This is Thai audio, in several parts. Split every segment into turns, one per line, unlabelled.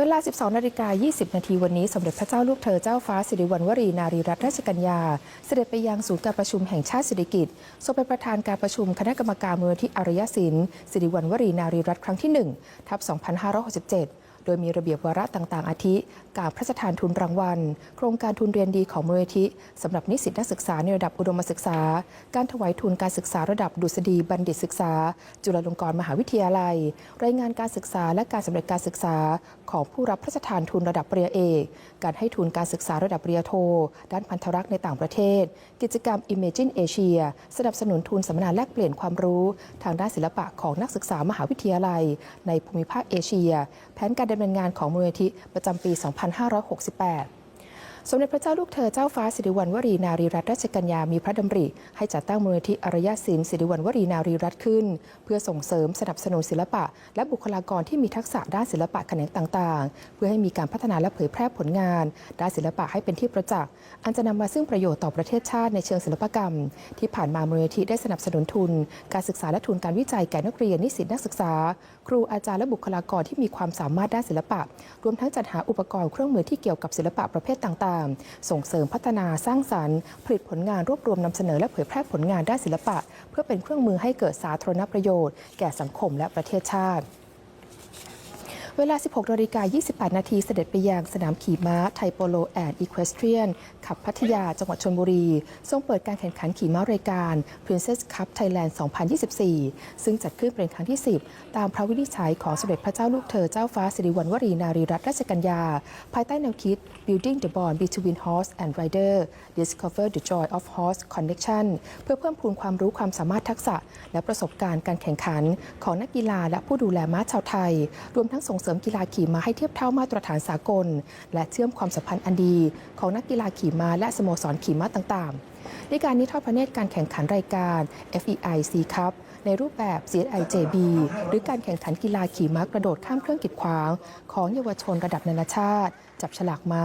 เวลา 12 นาฬิกา 20 นาทีวันนี้ สมเด็จพระเจ้าลูกเธอเจ้าฟ้าสิริวัณวรีนารีรัตนราชกัญญา เสด็จไปยังศูนย์การประชุมแห่งชาติสิริกิจทรงเป็นประธานการประชุมคณะกรรมการมูลที่อารยศิลป์สิริวัณวรีนารีรัตน์ครั้งที่ 1 ทับ 2567 ดยมีระเบียบวาระต่าง ๆ อาทิ การพระราชทานทุนรางวัล โครงการทุนเรียนดีของมูลนิธิสำหรับนิสิตนักศึกษาในระดับอุดมศึกษา การถวายทุนการศึกษาระดับดุษฎีบัณฑิตศึกษา จุฬาลงกรณ์มหาวิทยาลัย รายงานการศึกษาและการสำเร็จการศึกษา ของผู้รับพระราชทานทุนระดับปริญญาเอก การให้ทุนการศึกษาระดับปริญญาโท ด้านพันธรักษ์ในต่างประเทศ กิจกรรม Imagine Asia สนับสนุนทุนสัมมนาแลกเปลี่ยนความรู้ ทางด้านศิลปะของนักศึกษามหาวิทยาลัย ในภูมิภาคเอเชีย แผนการดำเนินงานของมูลนิธิประจำปี 2568 สมเด็จพระเจ้าลูกเธอเจ้าฟ้าสิริวัณวรีนารีรัตนราชกัญญามีพระดำริ ให้จัดตั้งมูลนิธิอารยศิลป์สิริวัณวรีนารีรัตน์ขึ้น เพื่อส่งเสริมสนับสนุนศิลปะ และบุคลากรที่มีทักษะด้านศิลปะแขนงต่างๆ เพื่อให้มีการพัฒนาและเผยแพร่ผลงาน ด้านศิลปะให้เป็นที่ประจักษ์อันจะนำมาซึ่งประโยชน์ต่อประเทศชาติในเชิงศิลปกรรม ที่ผ่านมามูลนิธิได้สนับสนุนทุน การศึกษาและทุนการวิจัยแก่นักเรียนนิสิตนักศึกษา ครูอาจารย์และบุคลากรที่มีความสามารถด้านศิลปะ รวมทั้งจัดหาอุปกรณ์เครื่องมือที่เกี่ยวกับศิลปะประเภทต่างๆส่งเสริมพัฒนาสร้างสรรค์ ผลิตผลงานรวบรวมนำเสนอและเผยแพร่ผลงานด้านศิลปะ เพื่อเป็นเครื่องมือให้เกิดสาธารณประโยชน์ แก่สังคมและประเทศชาติ เวลา 16นาฬิกา28 นาทีเสด็จไปยังสนามขี่ม้าไทโปโลแอนด์อีคว s เ r รียนขับพัทยาจังหวัดชนบุรี ทรงเปิดการแข่งขันขี่ม้ารายการ Princess Cup Thailand 2024 ซึ่งจัดขึ้นเป็นครั้งที่ 10 ตามพระวินิจฉัยของสมเด็จพระเจ้าลูกเธอเจ้าฟ้าสิริวัณวรีนารีรัตนราชกัญญา ภายใต้แนวคิด Building the Bond Between Horse and Rider Discover the Joy of Horse Connection เพื่อเพิ่มพูนความรู้ความสามารถทักษะ และประสบการณ์การแข่งขัน ของนักกีฬาและผู้ดูแลม้าชาวไทย รวมทั้งส่งเสริมกีฬาขี่ม้าให้เทียบเท่ามาตรฐานสากล และเชื่อมความสัมพันธ์อันดีของนักกีฬาขี่ม้าและสโมสรขี่ม้าต่างๆในการนี้ทอดพระเนตรการแข่งขันรายการ FEI C Cup ในรูปแบบ CSIJB หรือการแข่งขันกีฬาขี่ม้ากระโดดข้ามเครื่องกีดขวาง ของเยาวชนระดับนานาชาติ จับฉลากม้า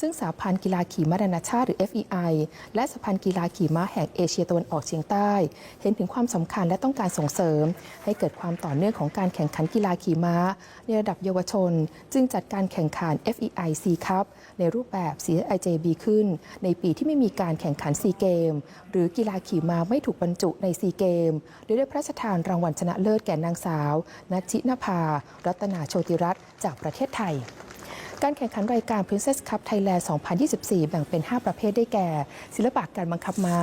ซึ่งสาพันธ์กีฬาขี่ม้านานาชาติหรือ FEI และสาพันธ์กีฬาขี่ม้าแห่งเอเชียตะวันออกเฉียงใต้ เห็นถึงความสำคัญและต้องการส่งเสริม ให้เกิดความต่อเนื่องของการแข่งขันกีฬาขี่ม้า ในระดับเยาวชน จึงจัดการแข่งขัน FEI C Cup ในรูปแบบ CSIJB ขึ้น ในปีที่ไม่มีการแข่งขันซีเกมหรือกีฬาขี่ม้าไม่ถูกบรรจุในซีเกมโดยได้พระราชทานรางวัลชนะเลิศแก่นางสาว นัชินภา รัตนาโชติรัตน์จากประเทศไทย การแข่งขันรายการ Princess Cup Thailand 2024 แบ่งเป็น 5 ประเภทได้แก่ ศิลปะการบังคับม้า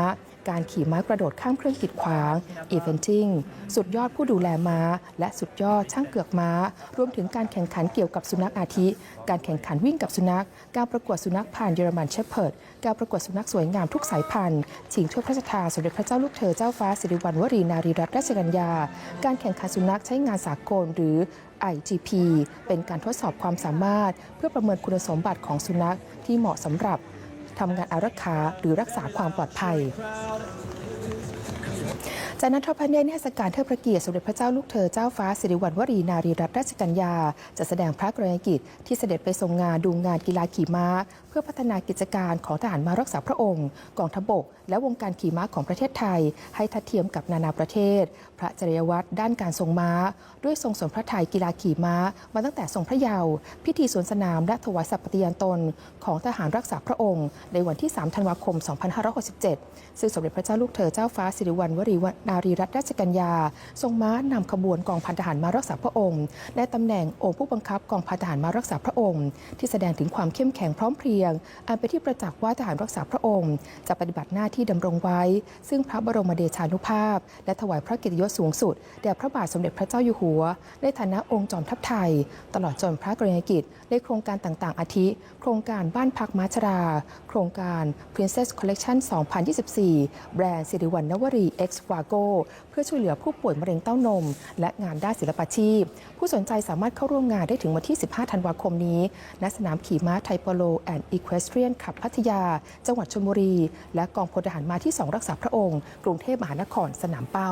การขี่ม้ากระโดดข้ามเครื่องกีดขวาง Eventing สุดยอดผู้ดูแลม้า และสุดยอดช่างเกือกม้า รวมถึงการแข่งขันเกี่ยวกับสุนัขอาทิ การแข่งขันวิ่งกับสุนัข การประกวดสุนัขผ่านเยอรมันเชพเพิร์ดการประกวดสุนัขสวยงามทุกสายพันธุ์ชิงถ้วยพระราชทานสมเด็จพระเจ้าลูกเธอเจ้าฟ้าสิริวัณวรีนารีรัตนราชกัญญา การแข่งขันสุนัขใช้งานสากลหรือ IGP เป็นการทดสอบความสามารถ เพื่อประเมินคุณสมบัติของสุนัขที่เหมาะสำหรับ ทำงานอารักขาหรือรักษาความปลอดภัย จากนั้นทอดพระเนตรนิทรรศการเทิดพระเกียรติสมเด็จพระเจ้าลูกเธอเจ้าฟ้าสิริวัณวรีนารีรัตนราชกัญญาจะแสดงพระกรณียกิจที่เสด็จไปทรงงานดูงานกีฬาขี่ม้า เพื่อพัฒนากิจการของทหารมารักษาพระองค์ กองทพบก และวงการขี่ม้าของประเทศไทย ให้ทัดเทียมกับนานาประเทศ พระจริยวัตรด้านการทรงม้า ด้วยทรงสนพระทัยกีฬาขี่ม้า มาตั้งแต่ทรงพระเยาว์พิธีสวนสนามและถวายสัตย์ปฏิญาณตนของทหารรักษาพระองค์ ในวันที่ 3 ธันวาคม 2567 ซึ่งสมเด็จพระเจ้าลูกเธอเจ้าฟ้าสิริวัณวรีนารีรัตนราชกัญญา ทรงม้านำขบวนกองพันทหารมารักษาพระองค์ในตำแหน่งองค์ผู้บังคับกองพันทหารมารักษาพระองค์ ที่แสดงถึงความเข้มแข็งพร้อมเพรียง อันเป็นที่ประจักษ์ว่าทหารรักษาพระองค์ จะปฏิบัติหน้าที่ดำรงไว้ ซึ่งพระบรมเดชานุภาพ และถวายพระเกียรติยศสูงสุดแด่พระบาทสมเด็จพระเจ้าอยู่หัว ในฐานะองค์จอมทัพไทย ตลอดจนพระกรณียกิจในโครงการต่างๆ อาทิ โครงการบ้านพักมาชรา โครงการ Princess Collection 2024 แบรนด์สิริวัณณวรี X โก้ เพื่อช่วยเหลือผู้ป่วยมะเร็งเต้านม และงานด้านศิลปาชีพ ผู้สนใจสามารถเข้าร่วมงานได้ถึงวันที่ 15 ธันวาคมนี้ ณ สนามขี่ม้าไทโปโลแอนด์อีควสเทรียนขับพัทยา จังหวัดชลบุรี และกองพลทหารมาที่ 2 รักษาพระองค์ กรุงเทพมหานครสนามเป้า